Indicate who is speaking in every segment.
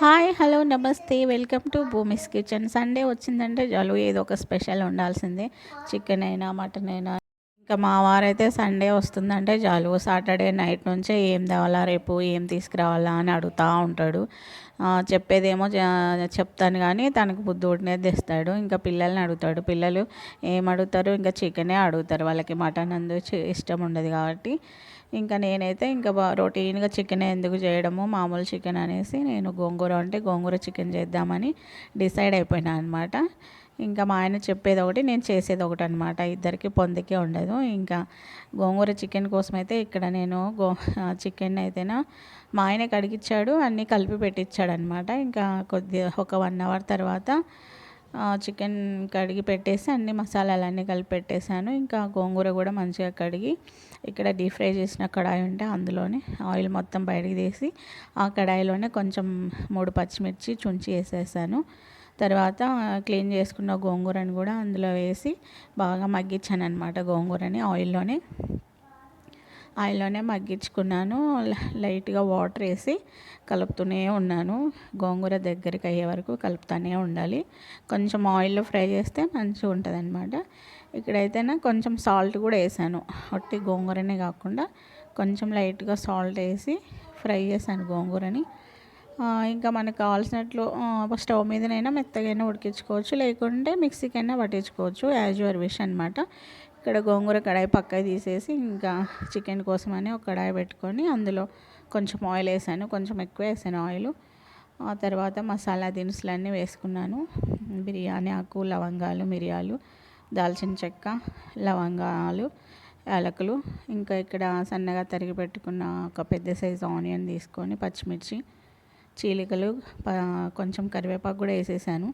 Speaker 1: Hi hello నమస్తే. Welcome to Bhumi's kitchen. Sunday వచ్చిందంటే చాలు ఏదో ఒక స్పెషల్ ఉండాల్సిందే. చికెన్ అయినా మటన్ అయినా ఇంకా మా వారైతే సండే వస్తుందంటే చాలు. సాటర్డే నైట్ నుంచే ఏం తేవాలా రేపు ఏం తీసుకురావాలా అని అడుగుతూ ఉంటాడు. చెప్పేదేమో చెప్తాను కానీ తనకు బుద్ధుడినే తెస్తాడు. ఇంకా పిల్లల్ని అడుగుతాడు. పిల్లలు ఏం అడుగుతారు? ఇంకా చికెనే అడుగుతారు. వాళ్ళకి మటన్ అందు ఇష్టం ఉండదు కాబట్టి. ఇంకా నేనైతే ఇంకా రొటీన్గా చికెన్ ఎందుకు చేయడము? మామూలు చికెన్ అనేసి నేను గోంగూర అంటే గోంగూర చికెన్ చేద్దామని డిసైడ్ అయిపోయినా అనమాట ఇంకా మా ఆయన చెప్పేది ఒకటి నేను చేసేది ఒకటి అనమాట ఇద్దరికి పొందికే ఉండదు. ఇంకా గోంగూర చికెన్ కోసం అయితే ఇక్కడ నేను గో చికెన్ అయితేనా మా ఆయన కడిగిచ్చాడు అన్నీ కలిపి పెట్టించాడు అనమాట ఇంకా కొద్ది ఒక వన్ అవర్ తర్వాత చికెన్ కడిగి పెట్టేసి అన్ని మసాలాలన్నీ కలిపి పెట్టేశాను. ఇంకా గోంగూర కూడా మంచిగా కడిగి ఇక్కడ డీప్ ఫ్రై చేసిన కడాయి ఉంటే అందులోనే ఆయిల్ మొత్తం బయటకు తీసి ఆ కడాయిలోనే కొంచెం మూడు పచ్చిమిర్చి చుంచి వేసేసాను. తర్వాత క్లీన్ చేసుకున్న గోంగూరని కూడా అందులో వేసి బాగా మగ్గించాను అనమాట గోంగూరని ఆయిల్లోనే. ఆయిల్లోనే మగ్గించుకున్నాను. లైట్గా వాటర్ వేసి కలుపుతూనే ఉన్నాను. గోంగూర దగ్గరికి అయ్యే వరకు కలుపుతూనే ఉండాలి. కొంచెం ఆయిల్లో ఫ్రై చేస్తే మంచిగా ఉంటుంది అనమాట ఇక్కడైతేనే కొంచెం సాల్ట్ కూడా వేసాను. ఒట్టి గోంగూరనే కాకుండా కొంచెం లైట్గా సాల్ట్ వేసి ఫ్రై చేశాను గోంగూరని. ఇంకా మనకు కావాల్సినట్లు స్టవ్ మీదనైనా మెత్తగైనా ఉడికించుకోవచ్చు. లేకుంటే మిక్సీకైనా పట్టించుకోవచ్చు. యాజ్ యువర్ విష్ అనమాట ఇక్కడ గోంగూర కడాయి పక్కకి తీసేసి ఇంకా చికెన్ కోసమని ఒక కడాయి పెట్టుకొని అందులో కొంచెం ఆయిల్ వేసాను. కొంచెం ఎక్కువ వేసాను ఆయిల్. ఆ తర్వాత మసాలా దినుసులన్నీ వేసుకున్నాను. బిర్యానీ ఆకు లవంగాలు మిరియాలు దాల్చిన చెక్క లవంగాలు యాలకులు. ఇంకా ఇక్కడ సన్నగా తరిగి పెట్టుకున్న ఒక పెద్ద సైజు ఆనియన్ తీసుకొని పచ్చిమిర్చి చీలికలు కొంచెం కరివేపాకు కూడా వేసేసాను.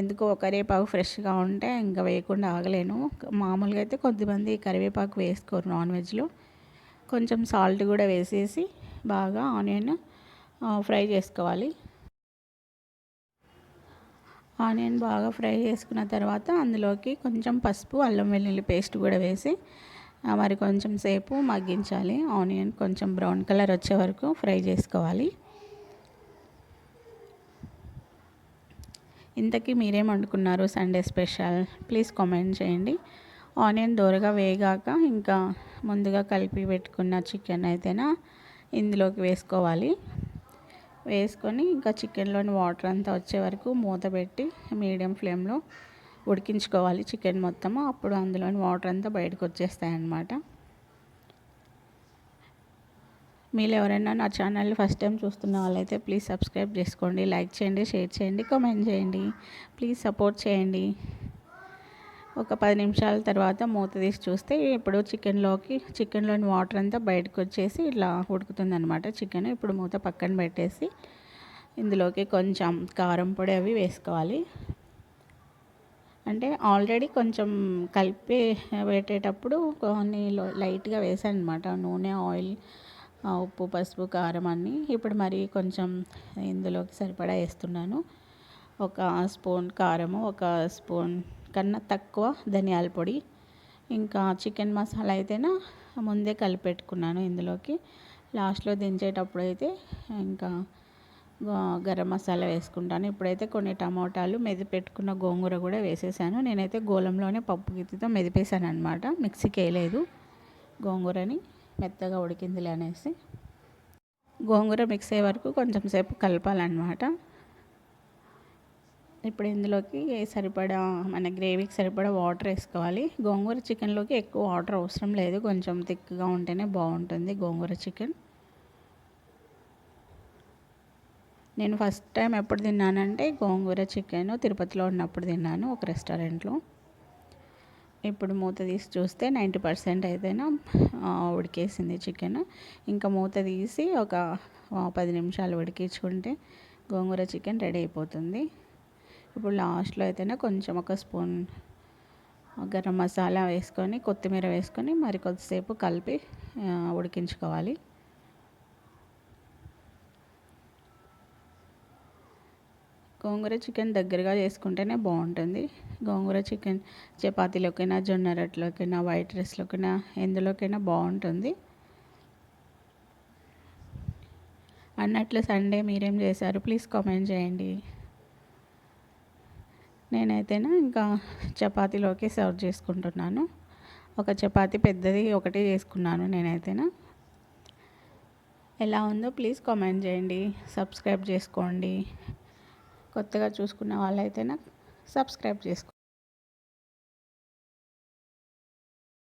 Speaker 1: ఎందుకు కరివేపాకు ఫ్రెష్గా ఉంటే ఇంకా వేయకుండా ఆగలేను. మామూలుగా అయితే కొద్దిమంది కరివేపాకు వేసుకోరు నాన్ వెజ్లో. కొంచెం సాల్ట్ కూడా వేసేసి బాగా ఆనియన్ ఫ్రై చేసుకోవాలి. ఆనియన్ బాగా ఫ్రై చేసుకున్న తర్వాత అందులోకి కొంచెం పసుపు అల్లం వెల్లుల్లి పేస్ట్ కూడా వేసి మరి కొంచెం సేపు మగ్గించాలి. ఆనియన్ కొంచెం బ్రౌన్ కలర్ వచ్చే వరకు ఫ్రై చేసుకోవాలి. ఇంతకీ మీరేం వండుకున్నారు సండే స్పెషల్? ప్లీజ్ కామెంట్ చేయండి. ఆనియన్ దోరగా వేగాక ఇంకా ముందుగా కలిపి పెట్టుకున్న చికెన్ అయితేనా ఇందులోకి వేసుకోవాలి. వేసుకొని ఇంకా చికెన్లోని వాటర్ అంతా వచ్చే వరకు మూత పెట్టి మీడియం ఫ్లేమ్లో ఉడికించుకోవాలి చికెన్ మొత్తము. అప్పుడు అందులోని వాటర్ అంతా బయటకు వచ్చేస్తాయి అన్నమాట మీరు ఎవరైనా నా ఛానల్ ఫస్ట్ టైం చూస్తున్న వాళ్ళైతే ప్లీజ్ సబ్స్క్రైబ్ చేసుకోండి లైక్ చేయండి షేర్ చేయండి కామెంట్ చేయండి. ప్లీజ్ సపోర్ట్ చేయండి. ఒక పది నిమిషాల తర్వాత మూత తీసి చూస్తే ఇప్పుడు చికెన్లోకి చికెన్లోని వాటర్ అంతా బయటకు వచ్చేసి ఇట్లా ఉడుకుతుంది అనమాట చికెన్. ఇప్పుడు మూత పక్కన పెట్టేసి ఇందులోకి కొంచెం కారం పొడి అవి వేసుకోవాలి. అంటే ఆల్రెడీ కొంచెం కలిపి పెట్టేటప్పుడు కొన్ని లైట్గా వేసాను అనమాట నూనె ఆయిల్ ఉప్పు పసుపు కారం అన్నీ ఇప్పుడు మరి కొంచెం ఇందులోకి సరిపడా వేస్తున్నాను. ఒక స్పూన్ కారము ఒక స్పూన్ కన్నా తక్కువ ధనియాల పొడి. ఇంకా చికెన్ మసాలా అయితేనా ముందే కలిపెట్టుకున్నాను ఇందులోకి. లాస్ట్లో దించేటప్పుడు అయితే ఇంకా గరం మసాలా వేసుకుంటాను. ఇప్పుడైతే కొన్ని టమోటాలు మెదిపెట్టుకున్న గోంగూర కూడా వేసేసాను. నేనైతే గోలంలోనే పప్పు గిత్తితో మెదిపేశాను అనమాట మిక్సీకి వేయలేదు గోంగూరని. మెత్తగా ఉడికిందిలే అనేసి గోంగూర మిక్స్ అయ్యే వరకు కొంచెం సేపు కలపాలన్నమాట. ఇప్పుడు ఇందులోకి సరిపడా మన గ్రేవీకి సరిపడా వాటర్ వేసుకోవాలి. గోంగూర చికెన్లోకి ఎక్కువ వాటర్ అవసరం లేదు. కొంచెం థిక్గా ఉంటేనే బాగుంటుంది గోంగూర చికెన్. నేను ఫస్ట్ టైం ఎప్పుడు తిన్నానంటే గోంగూర చికెన్ తిరుపతిలో ఉన్నప్పుడు తిన్నాను ఒక రెస్టారెంట్లో. ఇప్పుడు మూత తీసి చూస్తే నైంటీ పర్సెంట్ అయితేనే ఉడికేసింది చికెన్ ఇంకా మూత తీసి ఒక పది నిమిషాలు ఉడికించుకుంటే గోంగూర చికెన్ రెడీ అయిపోతుంది. ఇప్పుడు లాస్ట్లో అయితేనే కొంచెం ఒక స్పూన్ గరం మసాలా వేసుకొని కొత్తిమీర వేసుకొని మరి కొద్దిసేపు కలిపి ఉడికించుకోవాలి. గోంగూర చికెన్ దగ్గరగా చేసుకుంటేనే బాగుంటుంది. గోంగూర చికెన్ చపాతీలోకైనా జొన్న రొట్టెలోకైనా వైట్ రైస్లోకైనా ఎందులోకైనా బాగుంటుంది. అన్నట్లు సండే మీరేం చేశారు? ప్లీజ్ కామెంట్ చేయండి. నేనైతేనా ఇంకా చపాతీలోకి సర్వ్ చేసుకుంటున్నాను. ఒక చపాతి పెద్దది ఒకటి చేసుకున్నాను నేనైతేనా? ఎలా ఉందో ప్లీజ్ కామెంట్ చేయండి. సబ్స్క్రైబ్ చేసుకోండి. కొత్తగా చూసుకున్న వాళ్ళైతేనా సబ్స్క్రైబ్ చేసుకో